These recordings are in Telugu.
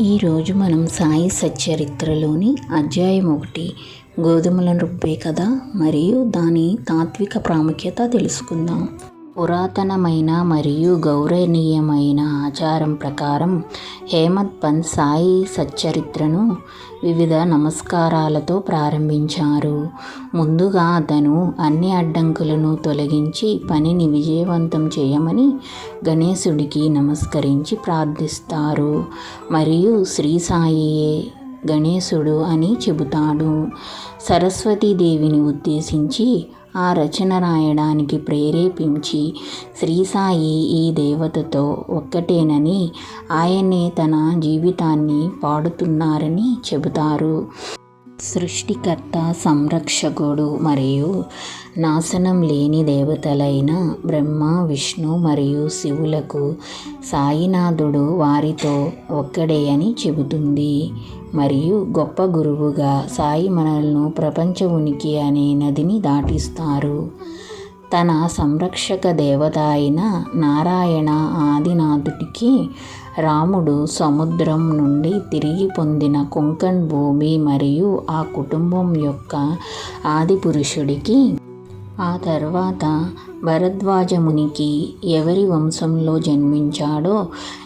ఈరోజు మనం సాయి సచ్చరిత్రలోని అధ్యాయం ఒకటి గోధుమలను రుబ్బే కథ మరియు దాని తాత్విక ప్రాముఖ్యత తెలుసుకుందాం. పురాతనమైన మరియు గౌరవనీయమైన ఆచారం ప్రకారం హేమత్ పంత్ సాయి సచ్చరిత్రను వివిధ నమస్కారాలతో ప్రారంభించారు. ముందుగా అతను అన్ని అడ్డంకులను తొలగించి పనిని విజయవంతం చేయమని గణేశుడికి నమస్కరించి ప్రార్థిస్తారు. మరియు శ్రీ సాయియే గణేశుడు అని చెబుతాడు. సరస్వతీదేవిని ఉద్దేశించి ఆ రచన రాయడానికి ప్రేరేపించి శ్రీసాయి ఈ దేవతతో ఒక్కటేనని ఆయనే తన జీవితాన్ని పాడుతున్నారని చెబుతారు. సృష్టికర్త సంరక్షకుడు మరియు నాశనం లేని దేవతలైన బ్రహ్మ విష్ణు మరియు శివులకు సాయినాథుడు వారితో ఒక్కడే అని చెబుతుంది. మరియు గొప్ప గురువుగా సాయి మనల్ను ప్రపంచ ఉనికి అనే నదిని దాటిస్తారు. తన సంరక్షక దేవత అయిన నారాయణ ఆదినాథుడికి రాముడు సముద్రం నుండి తిరిగి పొందిన కొంకణ్ భూమి మరియు ఆ కుటుంబం యొక్క ఆది పురుషుడికి ఆ తర్వాత భరద్వాజమునికి ఎవరి వంశంలో జన్మించాడో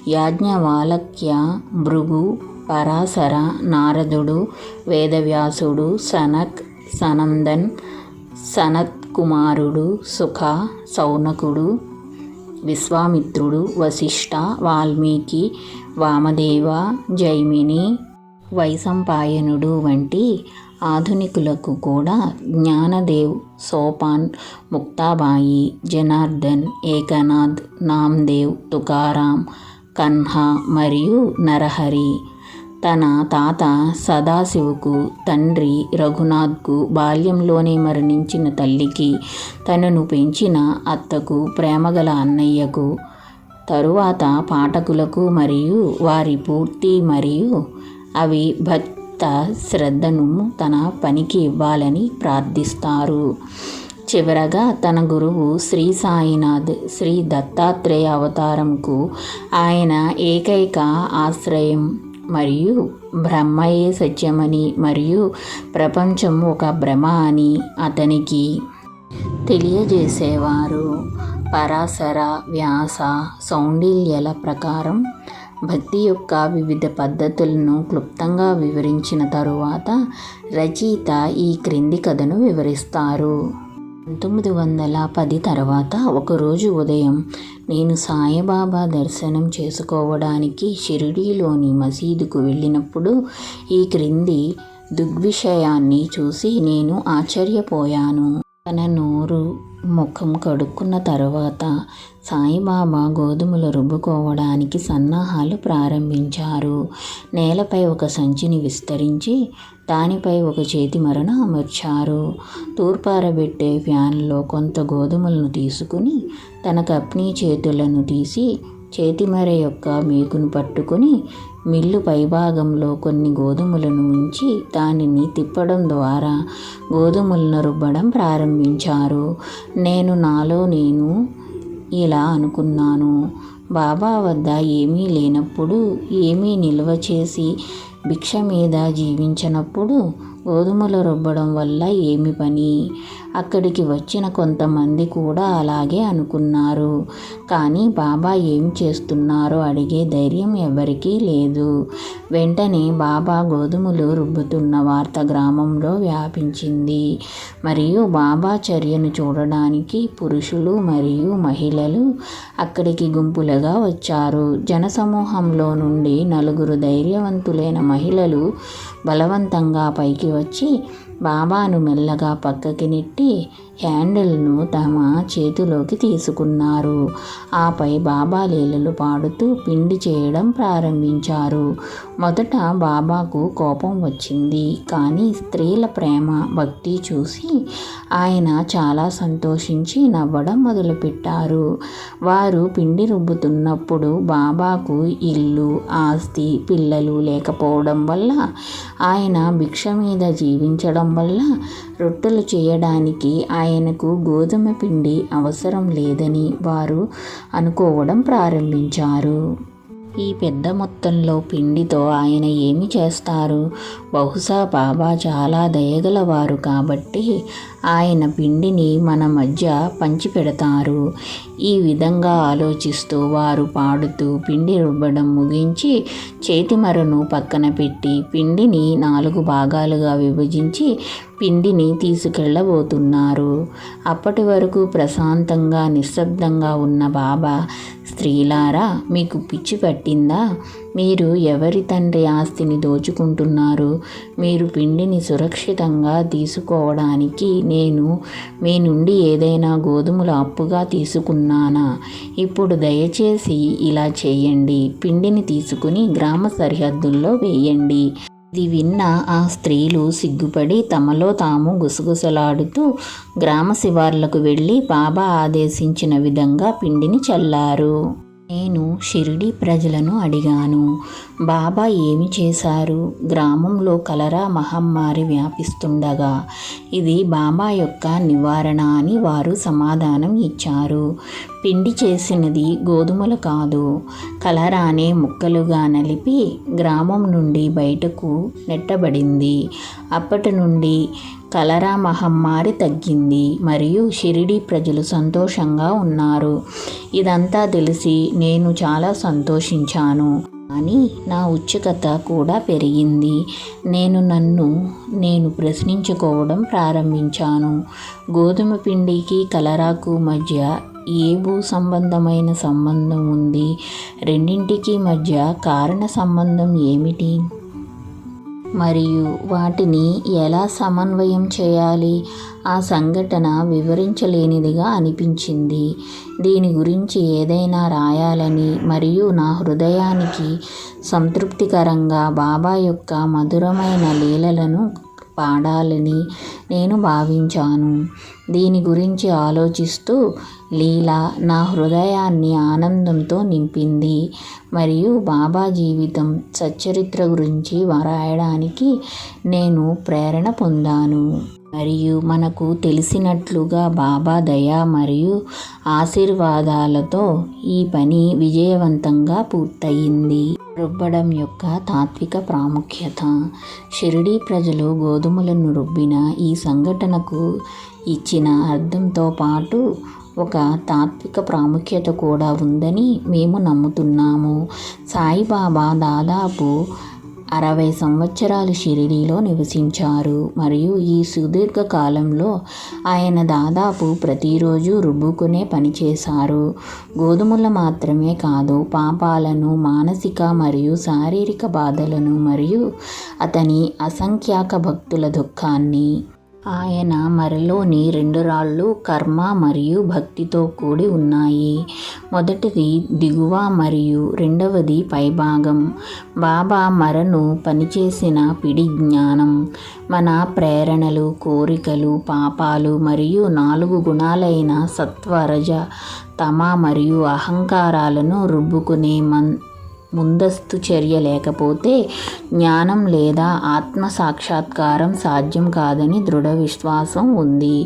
యాజ్ఞవాలక్య భృగు పరాశర నారదుడు వేదవ్యాసుడు సనక్ సనందన్ సనత్ కుమారుడు సుఖ సౌనకుడు విశ్వామిత్రుడు వశిష్ఠ వాల్మీకి వామదేవ జైమిని వైసంపాయనుడు వంటి ఆధునికులకు కూడా జ్ఞానదేవ్ సోపాన్ ముక్తాబాయి జనార్దన్ ఏకనాథ్ నామ్దేవ్ తుకారాం కన్హా మరియు నరహరి. తన తాత సదాశివుకు తండ్రి రఘునాథ్కు బాల్యంలోనే మరణించిన తల్లికి తనను పెంచిన అత్తకు ప్రేమగల అన్నయ్యకు తరువాత పాఠకులకు మరియు వారి పూర్తి మరియు అవి భక్త శ్రద్ధను తన పనికి ఇవ్వాలని ప్రార్థిస్తారు. చివరగా తన గురువు శ్రీ సాయినాథ్ శ్రీ దత్తాత్రేయ అవతారంకు ఆయన ఏకైక ఆశ్రయం మరియు బ్రహ్మయే సత్యమని మరియు ప్రపంచం ఒక భ్రమ అని అతనికి తెలియజేసేవారు. పరాశర వ్యాస సౌండిల్యల ప్రకారం భక్తి యొక్క వివిధ పద్ధతులను క్లుప్తంగా వివరించిన తరువాత రచయిత ఈ క్రింది కథను వివరిస్తారు. పంతొమ్మిది వందల పది తర్వాత ఒకరోజు ఉదయం నేను సాయిబాబా దర్శనం చేసుకోవడానికి షిరిడీలోని మసీదుకు వెళ్ళినప్పుడు ఈ క్రింది దుగ్విషయాన్ని చూసి నేను ఆశ్చర్యపోయాను. తన నోరు ముఖం కడుక్కున్న తర్వాత సాయిబాబా గోధుమలు రుబ్బుకోవడానికి సన్నాహాలు ప్రారంభించారు. నేలపై ఒక సంచిని విస్తరించి దానిపై ఒక చేతి మరణ అమర్చారు. తూర్పారబెట్టే ఫ్యాన్లో కొంత గోధుమలను తీసుకుని తన కప్నీ చేతులను తీసి చేతిమర యొక్క మేకును పట్టుకుని మిల్లు పైభాగంలో కొన్ని గోధుమలను ఉంచి దానిని తిప్పడం ద్వారా గోధుమలను రుబ్బడం ప్రారంభించారు. నేను నాలో నేను ఇలా అనుకున్నాను. బాబా వద్ద ఏమీ లేనప్పుడు ఏమీ నిల్వ చేసి భిక్ష మీద జీవించినప్పుడు గోధుమలు రుబ్బడం వల్ల ఏమి పని? అక్కడికి వచ్చిన కొంతమంది కూడా అలాగే అనుకున్నారు. కానీ బాబా ఏం చేస్తున్నారో అడిగే ధైర్యం ఎవరికీ లేదు. వెంటనే బాబా గోధుమలు రుబ్బుతున్న వార్త గ్రామంలో వ్యాపించింది. మరియు బాబా చర్యను చూడడానికి పురుషులు మరియు మహిళలు అక్కడికి గుంపులుగా వచ్చారు. జనసమూహంలో నుండి నలుగురు ధైర్యవంతులైన మహిళలు బలవంతంగా పైకి వచ్చి బాబాను మెల్లగా పక్కకి నెట్టి హ్యాండిల్ను తమ చేతిలోకి తీసుకున్నారు. ఆపై బాబా లీలలు పాడుతూ పిండి చేయడం ప్రారంభించారు. మొదట బాబాకు కోపం వచ్చింది. కానీ స్త్రీల ప్రేమ భక్తి చూసి ఆయన చాలా సంతోషించి నవ్వడం మొదలుపెట్టారు. వారు పిండి రుబ్బుతున్నప్పుడు బాబాకు ఇల్లు ఆస్తి పిల్లలు లేకపోవడం వల్ల ఆయన భిక్ష మీద జీవించడం వల్ల రొట్టెలు చేయడానికి ఆయన ఆయనకు గోధుమ పిండి అవసరం లేదని వారు అనుకోవడం ప్రారంభించారు. ఈ పెద్ద మొత్తంలో పిండితో ఆయన ఏమి చేస్తారు? బహుశా బాబా చాలా దయగలవారు కాబట్టి ఆయన పిండిని మన మధ్య పంచిపెడతారు. ఈ విధంగా ఆలోచిస్తూ వారు పాడుతూ పిండి రుబ్బడం ముగించి చేతిమరను పక్కన పెట్టి పిండిని నాలుగు భాగాలుగా విభజించి పిండిని తీసుకెళ్ళబోతున్నారు. అప్పటి వరకు ప్రశాంతంగా నిశ్శబ్దంగా ఉన్న బాబా స్త్రీలారా మీకు పిచ్చి పట్టిందా? మీరు ఎవరి తండ్రి ఆస్తిని దోచుకుంటున్నారు? మీరు పిండిని సురక్షితంగా తీసుకోవడానికి నేను మీ నుండి ఏదైనా గోధుమలు అప్పుగా తీసుకున్నానా? ఇప్పుడు దయచేసి ఇలా చేయండి. పిండిని తీసుకుని గ్రామ సరిహద్దుల్లో వేయండి. ఇది విన్న ఆ స్త్రీలు సిగ్గుపడి తమలో తాము గుసగుసలాడుతూ గ్రామ శివార్లకు వెళ్ళి బాబా ఆదేశించిన విధంగా పిండిని చల్లారు. నేను షిరిడి ప్రజలను అడిగాను బాబా ఏమి చేశారు? గ్రామంలో కలరా మహమ్మారి వ్యాపిస్తుండగా. ఇది బాబా యొక్క నివారణ అని వారు సమాధానం ఇచ్చారు. పిండి చేసినది గోధుమలు కాదు. కలరానే ముక్కలుగా నలిపి గ్రామం నుండి బయటకు నెట్టబడింది. అప్పటి నుండి కలరా మహమ్మారి తగ్గింది. మరియు షిరిడి ప్రజలు సంతోషంగా ఉన్నారు. ఇదంతా తెలిసి నేను చాలా సంతోషించాను. కానీ నా ఉత్సుకత కూడా పెరిగింది. నేను నన్ను నేను ప్రశ్నించుకోవడం ప్రారంభించాను. గోధుమ పిండికి కలరాకు మధ్య ఏ భూ సంబంధమైన సంబంధం ఉంది. రెండింటికి మధ్య కారణ సంబంధం ఏమిటి? మరియు వాటిని ఎలా సమన్వయం చేయాలి? ఆ సంఘటన వివరించలేనిదిగా అనిపించింది. దీని గురించి ఏదైనా రాయాలని మరియు నా హృదయానికి సంతృప్తికరంగా బాబా యొక్క మధురమైన లీలలను పాడాలని నేను భావించాను. దీని గురించి ఆలోచిస్తూ లీల నా హృదయాన్ని ఆనందంతో నింపింది. మరియు బాబా జీవితం సచ్చరిత్ర గురించి వ్రాయడానికి నేను ప్రేరణ పొందాను. మరియు మనకు తెలిసినట్లుగా బాబా దయ మరియు ఆశీర్వాదాలతో ఈ పని విజయవంతంగా పూర్తయింది. రుబ్బడం యొక్క తాత్విక ప్రాముఖ్యత. షిరిడీ ప్రజలు గోధుమలను రుబ్బిన ఈ సంఘటనకు ఇచ్చిన అర్థంతో పాటు ఒక తాత్విక ప్రాముఖ్యత కూడా ఉందని మేము నమ్ముతున్నాము. సాయిబాబా దాదాపు అరవై సంవత్సరాలు షిరిడీలో నివసించారు. మరియు ఈ సుదీర్ఘ కాలంలో ఆయన దాదాపు ప్రతిరోజు రుబ్బుకునే పనిచేశారు గోధుమలు మాత్రమే కాదు పాపాలను మానసిక మరియు శారీరక బాధలను మరియు అతని అసంఖ్యాక భక్తుల దుఃఖాన్ని ఆయన మరలోని రెండు రాళ్ళు కర్మ మరియు భక్తితో కూడి ఉన్నాయి. మొదటిది దిగువ మరియు రెండవది పైభాగం. బాబా మరను పనిచేసిన పిడి జ్ఞానం. మన ప్రేరణలు కోరికలు పాపాలు మరియు నాలుగు గుణాలైన సత్వరజ తమ మరియు అహంకారాలను రుబ్బుకునే మన్ ముందస్తు చర్య లేకపోతే జ్ఞానం లేదా ఆత్మ సాక్షాత్కారం సాధ్యం కాదని దృఢ విశ్వాసం ఉంది.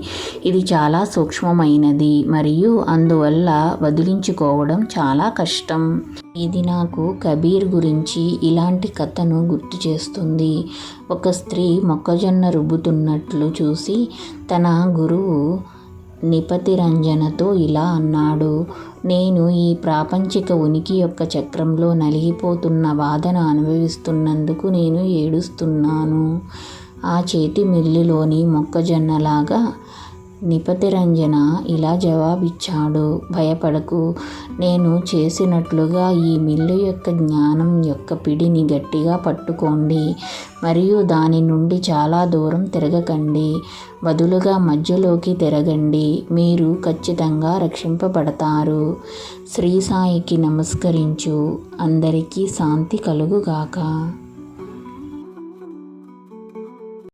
ఇది చాలా సూక్ష్మమైనది మరియు అందువల్ల వదిలించుకోవడం చాలా కష్టం. ఇది నాకు కబీర్ గురించి ఇలాంటి కథను గుర్తు చేస్తుంది. ఒక స్త్రీ మొక్కజొన్న రుబ్బుతున్నట్లు చూసి తన గురువు నిపతిరంజనతో ఇలా అన్నాడు. నేను ఈ ప్రాపంచిక ఉనికి యొక్క చక్రంలో నలిగిపోతున్న బాధన అనుభవిస్తున్నందుకు నేను ఏడుస్తున్నాను. ఆ చేతి మిల్లులోని మొక్కజొన్నలాగా నిపతిరంజన ఇలా జవాబిచ్చాడు. భయపడకు. నేను చేసినట్లుగా ఈ మిల్లు యొక్క జ్ఞానం యొక్క పిడిని గట్టిగా పట్టుకోండి. మరియు దాని నుండి చాలా దూరం తిరగకండి. బదులుగా మధ్యలోకి తిరగండి. మీరు ఖచ్చితంగా రక్షింపబడతారు. శ్రీ సాయికి నమస్కరించు. అందరికీ శాంతి కలుగుగాక.